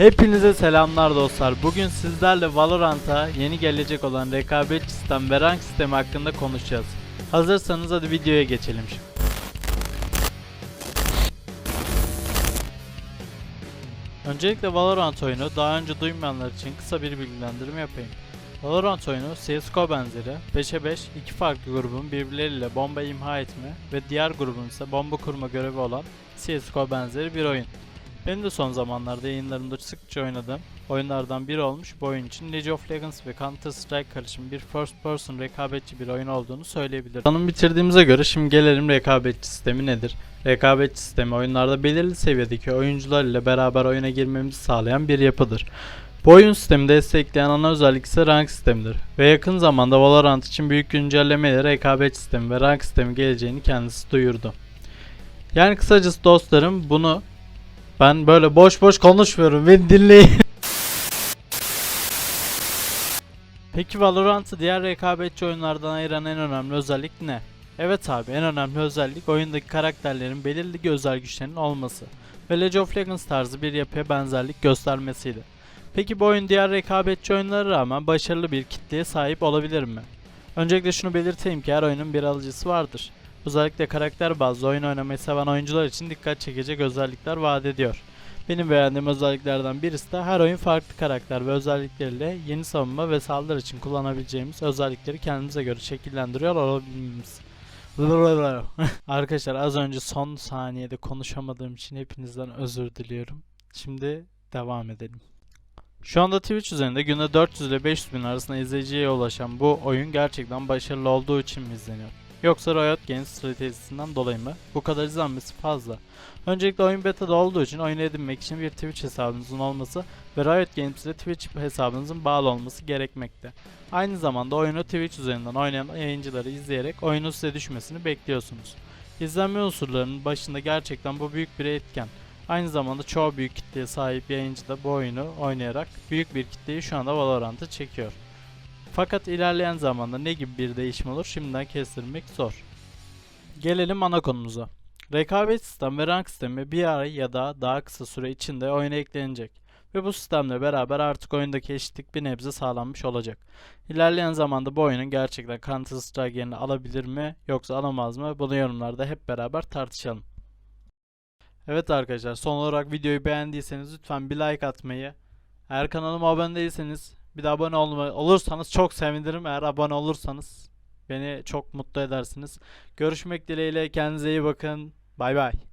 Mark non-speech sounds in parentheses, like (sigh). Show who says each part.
Speaker 1: Hepinize selamlar dostlar. Bugün sizlerle Valorant'a yeni gelecek olan rekabetçi sistem ve rank sistemi hakkında konuşacağız. Hazırsanız hadi videoya geçelim şimdi. Öncelikle Valorant oyunu daha önce duymayanlar için kısa bir bilgilendirme yapayım. Valorant oyunu CSGO benzeri 5'e 5 iki farklı grubun birbirleriyle bomba imha etme ve diğer grubun ise bomba kurma görevi olan CSGO benzeri bir oyun. Benim de son zamanlarda yayınlarımda sıkça oynadığım oyunlardan biri olmuş bu oyun için League of Legends ve Counter Strike karışımı bir first person rekabetçi bir oyun olduğunu söyleyebilirim. Tanım bitirdiğimize göre şimdi gelelim rekabetçi sistemi nedir? Rekabetçi sistemi oyunlarda belirli seviyedeki oyuncular ile beraber oyuna girmemizi sağlayan bir yapıdır. Bu oyun sistemi destekleyen ana özellik ise rank sistemidir ve yakın zamanda Valorant için büyük güncellemeyle rekabet sistemi ve rank sistemi geleceğini kendisi duyurdu. Yani kısacası dostlarım bunu ben böyle boş boş konuşmuyorum beni dinleyin. Peki Valorant'ı diğer rekabetçi oyunlardan ayıran en önemli özellik ne? Evet abi en önemli özellik oyundaki karakterlerin belirli özel güçlerinin olması ve League of Legends tarzı bir yapıya benzerlik göstermesiydi. Peki bu oyun diğer rekabetçi oyunlara rağmen başarılı bir kitleye sahip olabilir mi? Öncelikle şunu belirteyim ki her oyunun bir alıcısı vardır. Özellikle karakter bazlı oyun oynamayı seven oyuncular için dikkat çekecek özellikler vaat ediyor. Benim beğendiğim özelliklerden birisi de her oyun farklı karakter ve özellikleriyle yeni savunma ve saldırı için kullanabileceğimiz özellikleri kendimize göre şekillendiriyor olabilmemiz. (laughs) Arkadaşlar az önce son saniyede konuşamadığım için hepinizden özür diliyorum. Şimdi devam edelim. Şu anda Twitch üzerinde günde 400 ile 500 bin arasında izleyiciye ulaşan bu oyun gerçekten başarılı olduğu için mi izleniyor? Yoksa Riot Games stratejisinden dolayı mı? Bu kadar izlenmesi fazla. Öncelikle oyun beta'da olduğu için oyunu edinmek için bir Twitch hesabınızın olması ve Riot Games ile Twitch hesabınızın bağlı olması gerekmekte. Aynı zamanda oyunu Twitch üzerinden oynayan yayıncıları izleyerek oyunun size düşmesini bekliyorsunuz. İzlenme unsurlarının başında gerçekten bu büyük bir etken. Aynı zamanda çoğu büyük kitleye sahip yayıncı da bu oyunu oynayarak büyük bir kitleyi şu anda Valorant'a çekiyor. Fakat ilerleyen zamanda ne gibi bir değişim olur şimdiden kestirmek zor. Gelelim ana konumuza. Rekabet sistemi ve rank sistemi bir ay ya da daha kısa süre içinde oyuna eklenecek ve bu sistemle beraber artık oyundaki eşitlik bir nebze sağlanmış olacak. İlerleyen zamanda bu oyunun gerçekten Counter Strike yerini alabilir mi yoksa alamaz mı bunu yorumlarda hep beraber tartışalım. Evet arkadaşlar son olarak videoyu beğendiyseniz lütfen bir like atmayı, eğer kanalıma abone değilseniz bir de abone olma, olursanız çok sevinirim. Eğer abone olursanız beni çok mutlu edersiniz. Görüşmek dileğiyle kendinize iyi bakın. Bay bay.